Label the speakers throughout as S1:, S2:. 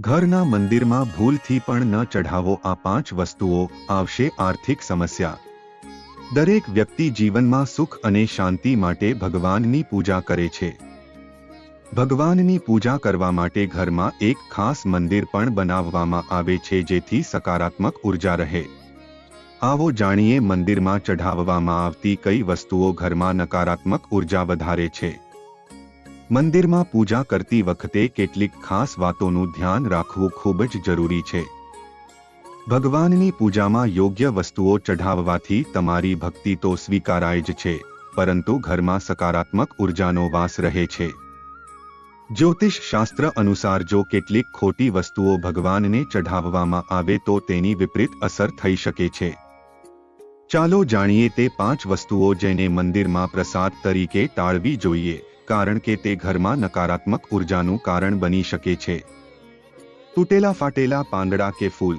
S1: ઘરના મંદિરમાં ભૂલથી પણ ન ચઢાવો આ પાંચ વસ્તુઓ, આવશે આર્થિક સમસ્યા. દરેક વ્યક્તિ જીવનમાં સુખ અને શાંતિ માટે ભગવાનની પૂજા કરે છે. ભગવાનની પૂજા કરવા માટે ઘરમાં એક ખાસ મંદિર પણ બનાવવામાં આવે છે જેથી સકારાત્મક ઊર્જા રહે. આવો જાણીએ મંદિરમાં ચઢાવવામાં આવતી કઈ વસ્તુઓ ઘરમાં નકારાત્મક ઊર્જા વધારે છે. મંદિરમાં પૂજા કરતી વખતે કેટલીક ખાસ વાતોનું ધ્યાન રાખવું ખૂબ જ જરૂરી છે. ભગવાનની પૂજામાં યોગ્ય વસ્તુઓ ચઢાવવાથી તમારી ભક્તિ તો સ્વીકારાય જ છે, પરંતુ ઘરમાં સકારાત્મક ઉર્જાનો વાસ રહે છે. જ્યોતિષ શાસ્ત્ર અનુસાર જો કેટલીક ખોટી વસ્તુઓ ભગવાનને ચઢાવવામાં આવે તો તેની વિપરીત અસર થઈ શકે છે. ચાલો જાણીએ તે પાંચ વસ્તુઓ જેને મંદિરમાં પ્રસાદ તરીકે ટાળવી જોઈએ. કારણ કે તે ઘરમાં નકારાત્મક ઉર્જાનું કારણ બની શકે છે. તૂટેલા ફાટેલા પાંદડા કે ફૂલ.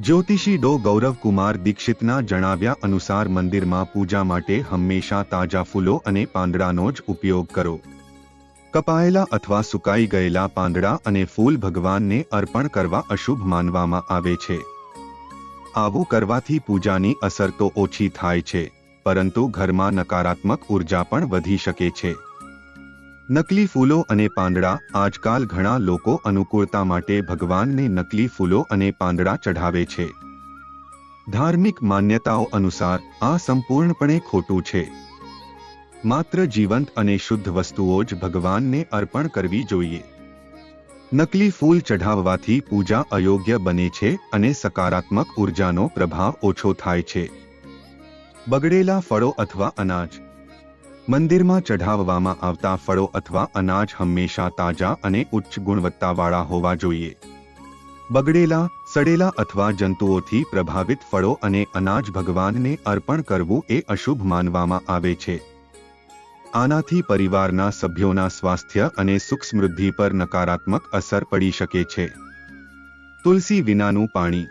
S1: જ્યોતિષી ડો ગૌરવ કુમાર દીક્ષિતના જણાવ્યા અનુસાર મંદિરમાં પૂજા માટે હંમેશા તાજા ફૂલો અને પાંદડાનો જ ઉપયોગ કરો. કપાયેલા અથવા સુકાઈ ગયેલા પાંદડા અને ફૂલ ભગવાનને અર્પણ કરવા અશુભ માનવામાં આવે છે. આવું કરવાથી પૂજાની અસર તો ઓછી થાય છે, પરંતુ ઘરમાં નકારાત્મક ઊર્જા પણ વધી શકે છે. નકલી ફૂલો અને પાંદડા આજકાલ ઘણા લોકો અનુકૂળતા માટે ભગવાનને નકલી ફૂલો અને પાંદડા ચઢાવે છે. ધાર્મિક માન્યતાઓ અનુસાર આ સંપૂર્ણપણે ખોટું છે. માત્ર જીવંત અને શુદ્ધ વસ્તુઓ જ ભગવાનને અર્પણ કરવી જોઈએ. નકલી ફૂલ ચઢાવવાથી પૂજા અયોગ્ય બને છે અને સકારાત્મક ઉર્જાનો પ્રભાવ ઓછો થાય છે. બગડેલા ફળો અથવા અનાજ મંદિરમાં ચઢાવવામાં આવતા ફળો અથવા અનાજ હંમેશા તાજા અને ઉચ્ચ ગુણવત્તાવાળા હોવા જોઈએ. બગડેલા, સડેલા અથવા જંતુઓથી પ્રભાવિત ફળો અને અનાજ ભગવાનને અર્પણ કરવું એ અશુભ માનવામાં આવે છે. આનાથી પરિવારના સભ્યોના સ્વાસ્થ્ય અને સુખ સમૃદ્ધિ પર નકારાત્મક અસર પડી શકે છે. તુલસી વિનાનું પાણી.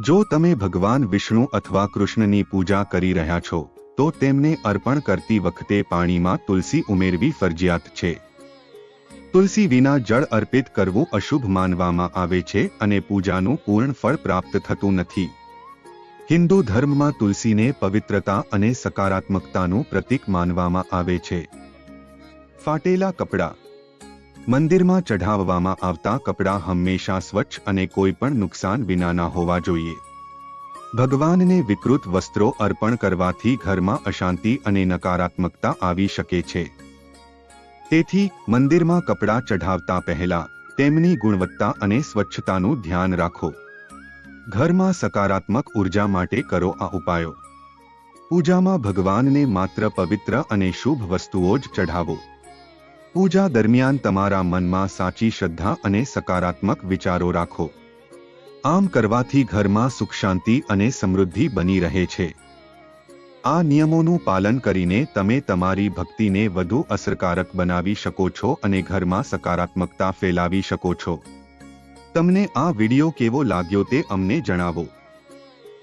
S1: જો તમે ભગવાન વિષ્ણુ અથવા કૃષ્ણની પૂજા કરી રહ્યા છો તો તેમને અર્પણ કરતી વખતે પાણીમાં તુલસી ઉમેરવી ફરજિયાત છે. તુલસી વિના જળ અર્પિત કરવું અશુભ માનવામાં આવે છે અને પૂજાનું પૂર્ણ ફળ પ્રાપ્ત થતું નથી. હિન્દુ ધર્મમાં તુલસીને પવિત્રતા અને સકારાત્મકતાનું પ્રતીક માનવામાં આવે છે. ફાટેલા કપડાં. મંદિરમાં ચઢાવવામાં આવતા કપડાં હંમેશા સ્વચ્છ અને કોઈ પણ નુકસાન વિનાના હોવા જોઈએ. ભગવાનને વિકૃત વસ્ત્રો અર્પણ કરવાથી ઘરમાં અશાંતિ અને નકારાત્મકતા આવી શકે છે. તેથી, મંદિરમાં કપડાં ચઢાવતા પહેલા તેમની ગુણવત્તા અને સ્વચ્છતાનું ધ્યાન રાખો. ઘરમાં સકારાત્મક ઊર્જા માટે કરો આ ઉપાયો. પૂજામાં ભગવાનને માત્ર પવિત્ર અને શુભ વસ્તુઓ જ ચઢાવો. પૂજા દરમિયાન તમારા મનમાં સાચી શ્રદ્ધા અને સકારાત્મક વિચારો રાખો. આમ કરવાથી ઘરમાં સુખ શાંતિ અને સમૃદ્ધિ બની રહે છે. આ નિયમોનું પાલન કરીને તમે તમારી ભક્તિને વધુ અસરકારક બનાવી શકો છો અને ઘરમાં સકારાત્મકતા ફેલાવી શકો છો. તમને આ વિડિયો કેવો લાગ્યો તે અમને જણાવો.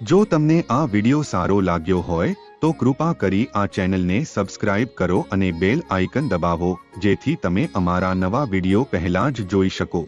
S1: જો તમને આ વિડિયો સારો લાગ્યો હોય, તો કૃપા કરી આ ચેનલને સબસ્ક્રાઇબ કરો અને બેલ આઇકન દબાવો, જેથી તમે અમારા નવા વિડિયો પહેલા જ જોઈ શકો.